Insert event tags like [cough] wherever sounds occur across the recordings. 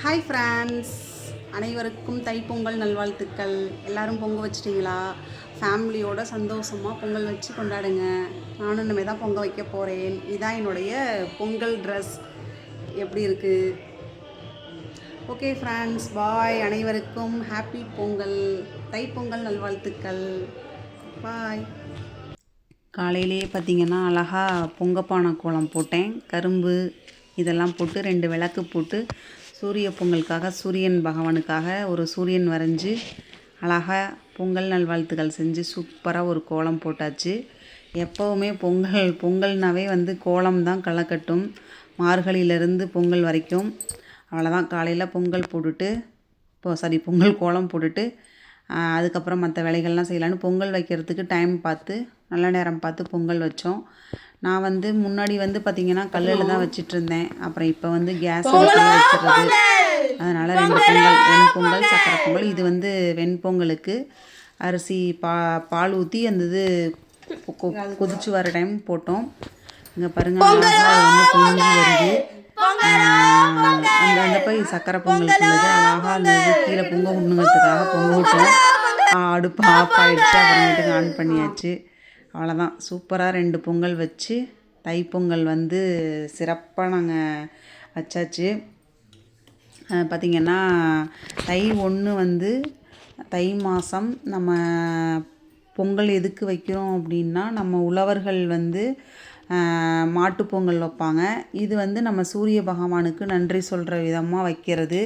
Hi France அனைவருக்கும் தைப்பொங்கல் நல்வாழ்த்துக்கள். எல்லாரும் பொங்க வச்சிட்டிங்களா? ஃபேமிலியோட சந்தோஷமாக பொங்கல் வச்சு கொண்டாடுங்க. நானும் இனிமேல் தான் பொங்க வைக்க போகிறேன் இதான் என்னுடைய பொங்கல் ட்ரெஸ் எப்படி இருக்குது ஓகே ஃப்ரெண்ட்ஸ் பாய் அனைவருக்கும் ஹாப்பி பொங்கல். தைப்பொங்கல் நல்வாழ்த்துக்கள். பாய் காலையிலேயே பார்த்தீங்கன்னா அழகாக பொங்கப்பானை கோலம் போட்டேன். கரும்பு இதெல்லாம் போட்டு ரெண்டு விளக்கு போட்டு சூரிய பொங்கலுக்காக சூரியன் பகவானுக்காக ஒரு சூரியன் வரைஞ்சி அழகாக பொங்கல் நல்வாழ்த்துக்கள் செஞ்சு சூப்பராக ஒரு கோலம் போட்டாச்சு. எப்போவுமே பொங்கல் பொங்கல்னாவே வந்து கோலம் தான் களைக்கட்டும். மார்கழியிலேருந்து பொங்கல் வரைக்கும். அவ்வளோதான் காலையில் பொங்கல் போட்டுட்டு இப்போ சாரி பொங்கல் கோலம் போட்டுட்டு அதுக்கப்புறம் மற்ற வேலைகள்லாம் செய்யலான்னு பொங்கல் வைக்கிறதுக்கு டைம் பார்த்து நல்ல நேரம் பார்த்து பொங்கல் வச்சோம். நான் வந்து முன்னாடி வந்து பார்த்திங்கன்னா கல்லில் தான் வச்சிட்டு இருந்தேன் அப்புறம் இப்போ வந்து கேஸ் வச்சிடுறது அதனால் ரெண்டு பொங்கல் வெண்பொங்கல் சக்கரை பொங்கல் இது வந்து வெண்பொங்கலுக்கு. அரிசி பா பால் ஊற்றி அந்த இது கொதிச்சு வர டைம் போட்டோம். இங்கே பாருங்க அழகா அது வந்து பொங்கி வருது. ஆஹ் அந்த அந்த போய் சக்கரை பொங்கல் உள்ளது அழகாக அந்த கீழே பொங்க விடணுங்கிறதுக்காக பொங்க விட்டோம். அடுப்பு ஆஃப் ஆகிடுச்சு அப்புறமேட்டுக்கு ஆன் பண்ணியாச்சு. அவ்வளோதான் சூப்பராக ரெண்டு பொங்கல் வச்சு தைப்பொங்கல் வந்து சிறப்பாக நாங்கள் வச்சாச்சு. பார்த்திங்கன்னா தை ஒன்று வந்து தை மாதம் நம்ம பொங்கல் எதுக்கு வைக்கிறோம் அப்படின்னா நம்ம உழவர்கள் வந்து மாட்டுப்பொங்கல் மாட்டுப் பொங்கல் வைப்பாங்க. இது வந்து நம்ம சூரிய பகவானுக்கு நன்றி சொல்கிற விதமாக வைக்கிறது.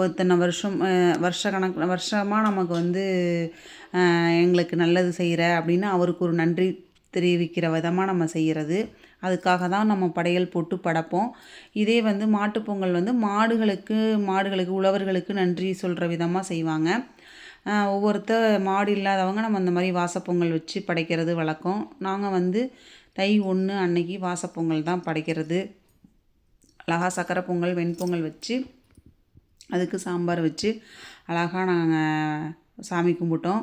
ஒருத்தனை வருஷம் வருஷ கணக்கு வருஷமாக நமக்கு வந்து எங்களுக்கு நல்லது செய்கிற அப்படின்னு அவருக்கு ஒரு நன்றி தெரிவிக்கிற விதமாக நம்ம செய்கிறது அதுக்காக தான் நம்ம படையல் போட்டு படைப்போம். இதே வந்து மாட்டுப்பொங்கல் வந்து மாடுகளுக்கு மாடுகளுக்கு உழவர்களுக்கு நன்றி சொல்கிற விதமாக செய்வாங்க. ஒவ்வொருத்தர் மாடு இல்லாதவங்க நம்ம அந்த மாதிரி வாசப்பொங்கல் வச்சு படைக்கிறது வழக்கம். நாங்கள் வந்து தை ஒன்று அன்னைக்கு வாசப்பொங்கல் தான் படைக்கிறது. அழகா சக்கரை பொங்கல் வெண்பொங்கல் வச்சு அதுக்கு சாம்பார் வச்சு அழகாக நாங்கள் சாமி கும்பிட்டோம்.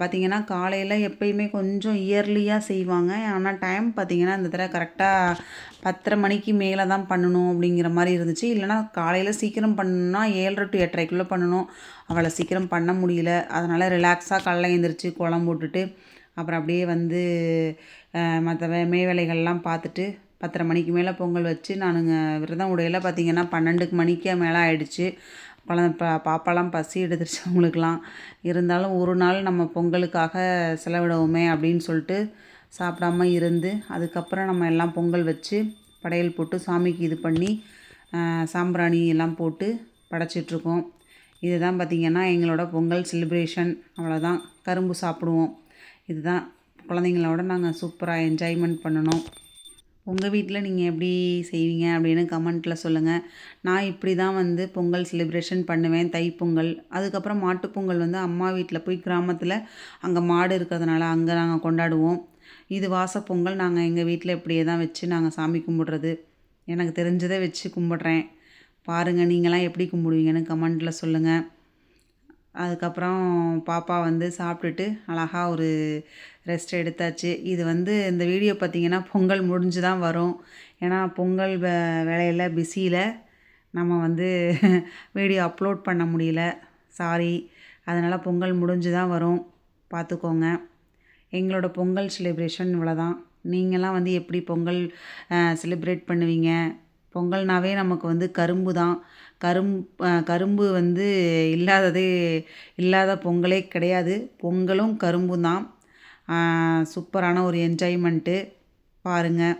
பார்த்திங்கன்னா காலையில் எப்பயுமே கொஞ்சம் இயர்லியாக செய்வாங்க. ஆனால் டைம் பார்த்திங்கன்னா இந்த தடவை கரெக்டாக பத்தரை மணிக்கு மேலே தான் பண்ணணும் அப்படிங்கிற மாதிரி இருந்துச்சு. இல்லைனா காலையில் சீக்கிரம் பண்ணணும்னா ஏழரை டு எட்டரைக்குள்ளே பண்ணணும். அவளை சீக்கிரம் பண்ண முடியல. அதனால் ரிலாக்ஸாக கடல எழுந்திரிச்சு குளம் போட்டுட்டு அப்புறம் அப்படியே வந்து மற்ற வே மே வேலைகள்லாம் பார்த்துட்டு பத்தரை மணிக்கு மேலே பொங்கல் வச்சு நானுங்க விரதம் உடையில் பார்த்தீங்கன்னா பன்னெண்டுக்கு மணிக்கு மேலே ஆயிடுச்சு. பல பா பாப்பாலாம் பசி எடுத்துருச்சு அவங்களுக்குலாம் இருந்தாலும் ஒரு நாள் நம்ம பொங்கலுக்காக செலவிடுவோமே அப்படின்னு சொல்லிட்டு சாப்பிடாம இருந்து அதுக்கப்புறம் நம்ம எல்லாம் பொங்கல் வச்சு படையல் போட்டு சாமிக்கு இது பண்ணி சாம்பிராணி எல்லாம் போட்டு படைச்சிட்ருக்கோம். இதுதான் பார்த்திங்கன்னா எங்களோட பொங்கல் செலிப்ரேஷன் அவ்வளோதான் கரும்பு சாப்பிடுவோம். இதுதான். குழந்தைங்களோட நாங்கள் சூப்பராக என்ஜாய்மெண்ட் பண்ணணும். உங்கள் வீட்டில் நீங்கள் எப்படி செய்வீங்க அப்படின்னு கமெண்ட்டில் சொல்லுங்கள் நான் இப்படி தான் வந்து பொங்கல் செலிப்ரேஷன் பண்ணுவேன். தைப்பொங்கல் அதுக்கப்புறம் மாட்டுப்பொங்கல் வந்து அம்மா வீட்டில் போய் கிராமத்தில் அங்கே மாடு இருக்கிறதுனால அங்கே நாங்கள் கொண்டாடுவோம். இது வாசப்பொங்கல். நாங்கள் எங்கள் வீட்டில் இப்படியே தான் வச்சு நாங்கள் சாமி கும்பிட்றது. எனக்கு தெரிஞ்சதை வச்சு கும்பிட்றேன். பாருங்கள் நீங்களாம் எப்படி கும்பிடுவீங்கன்னு கமெண்ட்டில் சொல்லுங்கள் அதுக்கப்புறம் பாப்பா வந்து சாப்பிட்டுட்டு அழகா ஒரு ரெஸ்ட் எடுத்தாச்சு. இது வந்து இந்த வீடியோ பார்த்திங்கன்னா பொங்கல் முடிஞ்சு தான் வரும். ஏன்னா பொங்கல் வே வேலையில் பிஸியில் நம்ம வந்து [laughs] வீடியோ அப்லோட் பண்ண முடியல. சாரி அதனால் பொங்கல் முடிஞ்சு தான் வரும். பார்த்துக்கோங்க எங்களோட பொங்கல் செலிப்ரேஷன் இவ்வளோ தான் நீங்களாம் வந்து எப்படி பொங்கல் செலிப்ரேட் பண்ணுவீங்க? பொங்கல்னாவே நமக்கு வந்து கரும்பு தான். கரும் கரும்பு வந்து இல்லாததே இல்லாத பொங்கலே கிடையாது. பொங்கலும் கரும்பும் தான். சூப்பரான ஒரு என்ஜாய்மெண்ட்டு பாருங்கள்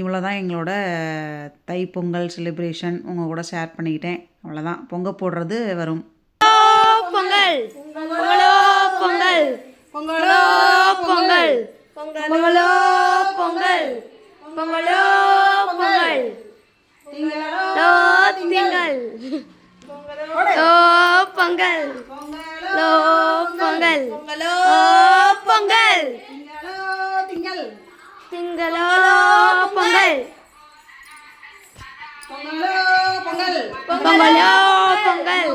இவ்வளோ தான் எங்களோட தைப்பொங்கல் செலிப்ரேஷன் உங்கள் கூட ஷேர் பண்ணிக்கிட்டேன். அவ்வளோதான் பொங்க போடுறது வரும். பொங்கல் பொங்கலோ. பொங்கல் பொங்கலோ. பொங்கல் பொங்கலோ. பொங்கல் பொங்கலோ. பொங்கல் லோ பொங்கல். லோ பொங்கல். லோ பொங்கல். திங்கள் திங்களோ. பொங்கல் பொங்கலோ. பொங்கல் பொங்கலோ. பொங்கல்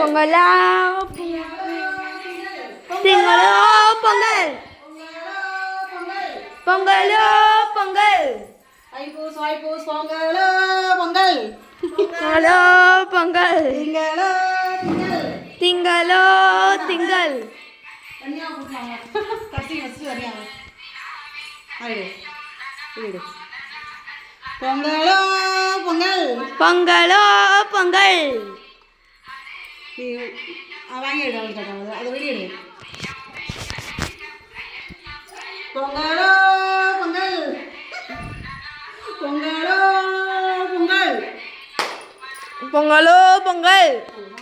பொங்கலோ. திங்களோ பொங்கல். பொங்கலோ பொங்கல். ஐப்பூஸ் ஐப்பூஸ் பொங்கலோ பொங்கலோ. பொங்கல் திங்களோ திங்கள். திங்களோ திங்கள். தனியா கூட்டலாங்க கட்டி வச்சு தனியா ஆயிடு வீடு பொங்கலோ பொங்கல். பொங்கலோ பொங்கல். வாங்கிடு அவள்கிட்ட அதை அதை வெளியிடு பொங்கலோ பொங்கல். பொங்கலோ பொங்கல் பொங்கலோ பொங்கல்